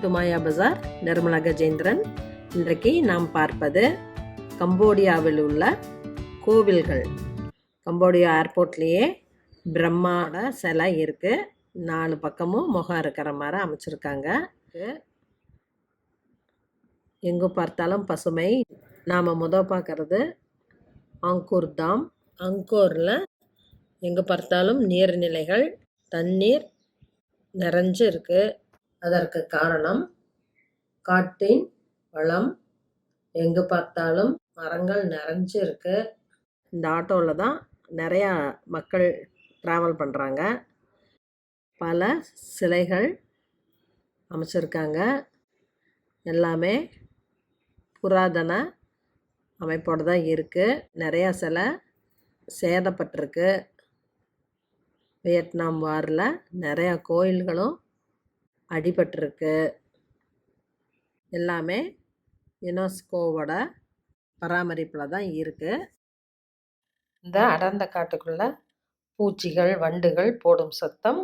Welcome to Maya Bazaar Nirmala Gajendran. இன்றைக்கு நாம் பார்ப்பது கம்போடியாவில் உள்ள கோவில்கள். கம்போடியா ஏர்போர்ட்லேயே பிரம்மாவோட சிலை இருக்குது நாலு பக்கமும் முகம் இருக்கிற மாதிரி அமைச்சிருக்காங்க. எங்கே பார்த்தாலும் பசுமை. நாம் முத பார்க்கறது ஆங்கூர் தாம். அங்கூரில் எங்கே பார்த்தாலும் நீர்நிலைகள் தண்ணீர் நிறைஞ்சு இருக்குது அதற்கு காரணம் காட்டின் வளம் எங்கே பார்த்தாலும் மரங்கள் நிறைஞ்சு இருக்கு இந்த ஆட்டோவில் தான் நிறையா மக்கள் ட்ராவல் பண்ணுறாங்க பல சிலைகள் அமைச்சிருக்காங்க. எல்லாமே புராதன அமைப்போடு தான் இருக்குது நிறையா சிலை சேதப்பட்டிருக்கு. வியட்நாம் வாரில் நிறையா கோயில்களும் அடிபட்டிருக்கு. எல்லாமே யுனெஸ்கோவோட பராமரிப்பில் தான் இருக்குது இந்த அடர்ந்த காட்டுக்குள்ளே பூச்சிகள் வண்டுகள் போடும் சத்தம்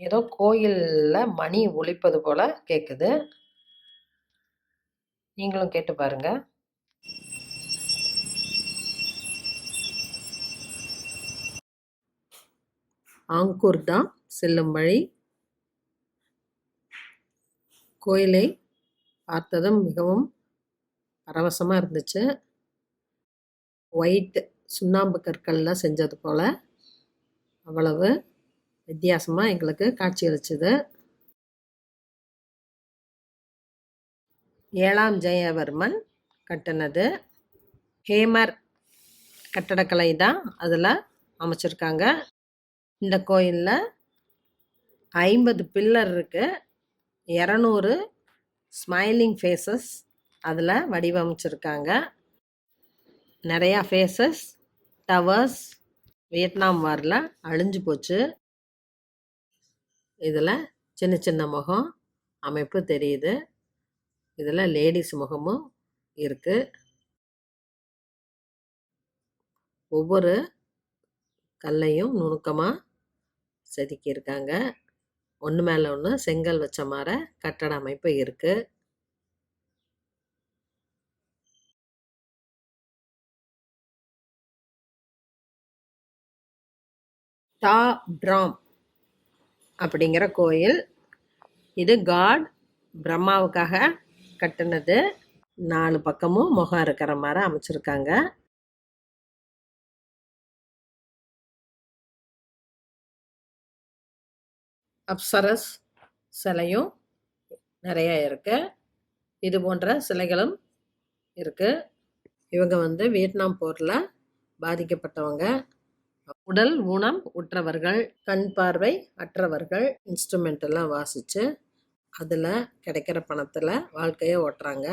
ஏதோ கோயிலில் மணி ஒலிப்பது போல் கேட்குது நீங்களும் கேட்டு பாருங்கள் ஆங்கூர் தான் செல்லும் வழி. கோயிலை பார்த்ததும் மிகவும் பரவசமாக இருந்துச்சு. ஒயிட் சுண்ணாம்பு கற்களில் செஞ்சது போல் அவ்வளவு வித்தியாசமாக எங்களுக்கு காட்சி அளிச்சது. ஏழாம் ஜெயவர்மன் கட்டினது ஹேமர் கட்டடக்கலை தான் அதில் அமைச்சிருக்காங்க. இந்த கோயிலில் ஐம்பது பில்லர் இருக்குது இரநூறு ஸ்மைலிங் ஃபேஸஸ் அதில் வடிவமைச்சிருக்காங்க. நிறையா ஃபேஸஸ் டவர்ஸ் வியட்நாம் வாரில் அழிஞ்சு போச்சு. இதில் சின்ன சின்ன முகம் அமைப்பு தெரியுது. இதில் லேடிஸ் முகமும் இருக்குது ஒவ்வொரு கல்லையும் நுணுக்கமாக செதுக்கியிருக்காங்க. ஒன்று மேலே ஒன்று செங்கல் வச்ச மாதிரி கட்டட அமைப்பு இருக்குது டா பிராம் அப்படிங்கிற கோயில். இது காட் பிரம்மாவுக்காக கட்டினது. நாலு பக்கமும் முகம் இருக்கிற மாதிரி அமைச்சிருக்காங்க. அப்சரஸ் சிலையும் நிறைய இருக்கு. இது போன்ற சிலைகளும் இருக்கு. இவங்க வந்து வியட்நாம் போரில் பாதிக்கப்பட்டவங்க. உடல் ஊனம் உற்றவர்கள் கண் பார்வை அற்றவர்கள் இன்ஸ்ட்ருமெண்ட் எல்லாம் வாசித்து அதில் கிடைக்கிற பணத்தில் வாழ்க்கையை ஓட்டுறாங்க.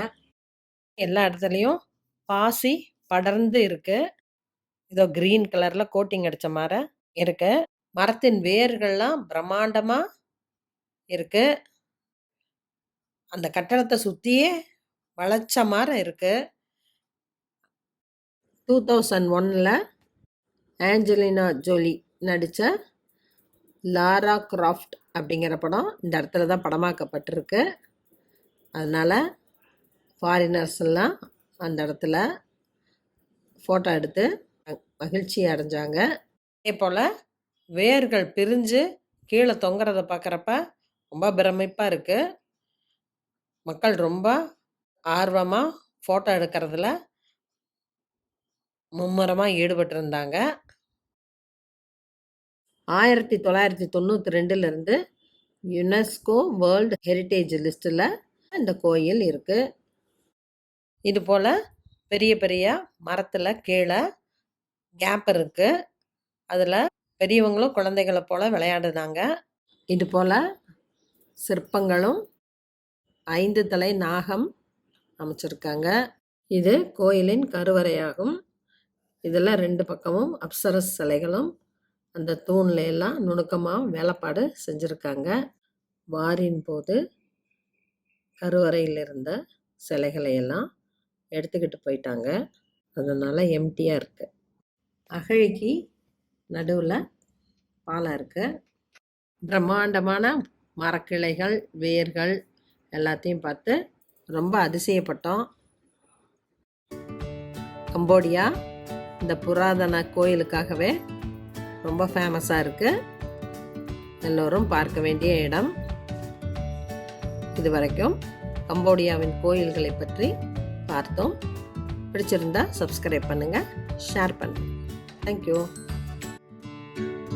எல்லா இடத்துலையும் பாசி படர்ந்து இருக்கு. இதோ க்ரீன் கலரில் கோட்டிங் அடித்த மாதிரி இருக்குது மரத்தின் வேர்கள்லாம் பிரம்மாண்டமாக இருக்குது அந்த கட்டடத்தை சுற்றியே வளைச்ச மாதிரி இருக்குது டூ தௌசண்ட் ஒன்னில் ஆஞ்சலினா ஜோலி நடித்த லாரா கிராஃப்ட் அப்படிங்கிற படம் இந்த இடத்துல தான் படமாக்கப்பட்டிருக்கு. அதனால் ஃபாரினர்ஸ் எல்லாம் அந்த இடத்துல ஃபோட்டோ எடுத்து மகிழ்ச்சி அடைஞ்சாங்க. அதே போல் வேர்கள் பிரிஞ்சு கீழே தொங்குறத பார்க்குறப்ப ரொம்ப பிரமிப்பாக இருக்குது மக்கள் ரொம்ப ஆர்வமாக ஃபோட்டோ எடுக்கிறதுல மும்முரமாக ஈடுபட்டிருந்தாங்க. ஆயிரத்தி தொள்ளாயிரத்தி தொண்ணூற்றி ரெண்டுலேருந்து யுனெஸ்கோ வேர்ல்டு ஹெரிட்டேஜ் லிஸ்ட்டில் இந்த கோயில் இருக்குது இது போல் பெரிய பெரிய மரத்தில் கீழே கேப் இருக்குது அதில் பெரியவங்களும் குழந்தைகளை போல் விளையாடுனாங்க. இது போல் சிற்பங்களும் ஐந்து தலை நாகம் அமைச்சிருக்காங்க. இது கோயிலின் கருவறையாகும். இதில் ரெண்டு பக்கமும் அப்சரஸ் சிலைகளும் அந்த தூண்ல எல்லாம் நுணுக்கமாக வேலைப்பாடு செஞ்சுருக்காங்க. வாரின் போது கருவறையில் இருந்த சிலைகளை எல்லாம் எடுத்துக்கிட்டு போயிட்டாங்க. அதனால் எம்டியாக இருக்குது அகழிக்கு நடுவில் பாலம் இருக்குது பிரம்மாண்டமான மரக்கிளைகள் வேர்கள் எல்லாத்தையும் பார்த்து ரொம்ப அதிசயப்பட்டோம். கம்போடியா இந்த புராதன கோயிலுக்காகவே ரொம்ப ஃபேமஸாக இருக்குது எல்லோரும் பார்க்க வேண்டிய இடம். இதுவரைக்கும் கம்போடியாவின் கோயில்களை பற்றி பார்த்தோம். பிடிச்சிருந்தா சப்ஸ்கிரைப் பண்ணுங்கள் ஷேர் பண்ணுங்கள் தேங்க்யூ you